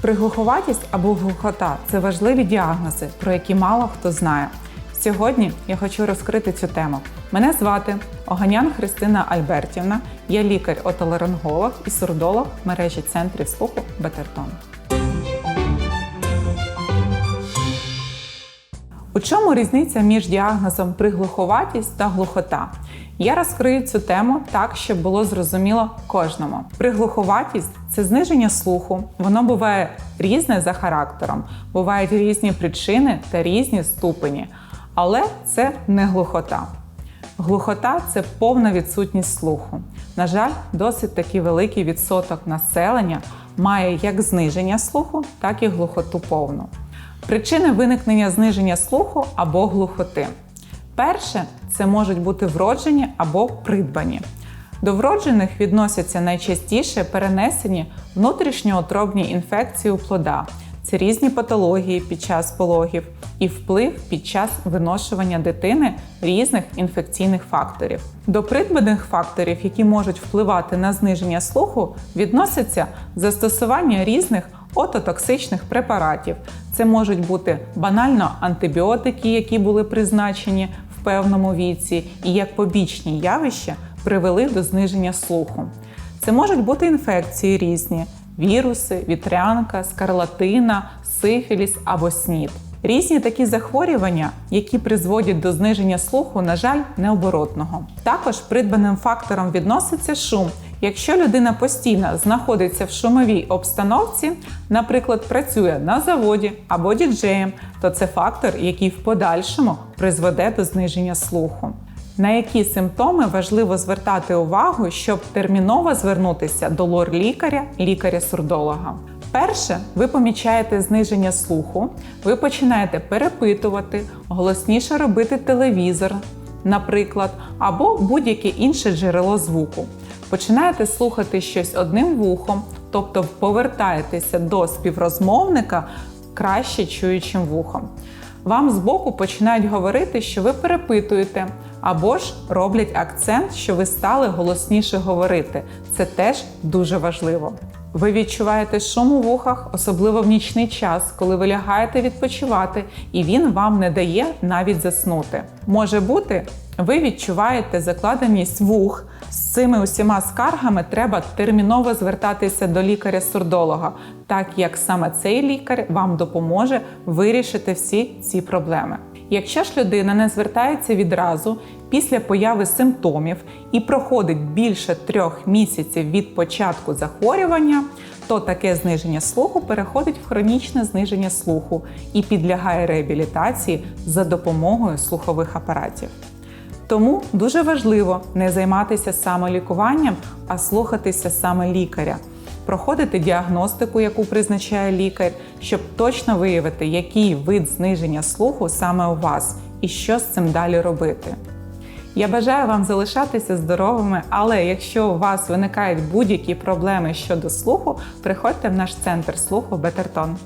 Приглуховатість або глухота це важливі діагнози, про які мало хто знає. Сьогодні я хочу розкрити цю тему. Мене звати Оганян Христина Альбертівна, я лікар-отоларинголог і сурдолог мережі центрів слуху Бетертон. У чому різниця між діагнозом приглуховатість та глухота? Я розкрию цю тему так, щоб було зрозуміло кожному. Приглуховатість це зниження слуху. Воно буває різне за характером, бувають різні причини та різні ступені. Але це не глухота. Глухота це повна відсутність слуху. На жаль, досить таки великий відсоток населення має як зниження слуху, так і глухоту повну. Причини виникнення зниження слуху або глухоти. Перше це можуть бути вроджені або придбані. До вроджених відносяться найчастіше перенесені внутрішньоутробні інфекції у плода. Це різні патології під час пологів і вплив під час виношування дитини різних інфекційних факторів. До придбаних факторів, які можуть впливати на зниження слуху, відносяться застосування різних ототоксичних препаратів. Це можуть бути банально антибіотики, які були призначені в певному віці, і як побічні явища привели до зниження слуху. Це можуть бути інфекції різні: віруси, вітрянка, скарлатина, сифіліс або снід. Різні такі захворювання, які призводять до зниження слуху, на жаль, необоротного. Також придбаним фактором відноситься шум. Якщо людина постійно знаходиться в шумовій обстановці, наприклад, працює на заводі або діджеєм, то це фактор, який в подальшому призведе до зниження слуху. На які симптоми важливо звертати увагу, щоб терміново звернутися до лор-лікаря, лікаря-сурдолога. Перше, ви помічаєте зниження слуху, ви починаєте перепитувати, голосніше робити телевізор, наприклад, або будь-яке інше джерело звуку. Починаєте слухати щось одним вухом, тобто повертаєтеся до співрозмовника краще чуючим вухом. Вам збоку починають говорити, що ви перепитуєте, або ж роблять акцент, що ви стали голосніше говорити. Це теж дуже важливо. Ви відчуваєте шум у вухах, особливо в нічний час, коли ви лягаєте відпочивати, і він вам не дає навіть заснути. Може бути, ви відчуваєте закладеність вух. З цими усіма скаргами треба терміново звертатися до лікаря-сурдолога, так як саме цей лікар вам допоможе вирішити всі ці проблеми. Якщо ж людина не звертається відразу після появи симптомів і проходить більше трьох місяців від початку захворювання, то таке зниження слуху переходить в хронічне зниження слуху і підлягає реабілітації за допомогою слухових апаратів. Тому дуже важливо не займатися самолікуванням, а слухатися саме лікаря, проходити діагностику, яку призначає лікар, щоб точно виявити, який вид зниження слуху саме у вас і що з цим далі робити. Я бажаю вам залишатися здоровими, але якщо у вас виникають будь-які проблеми щодо слуху, приходьте в наш центр слуху Бетертон.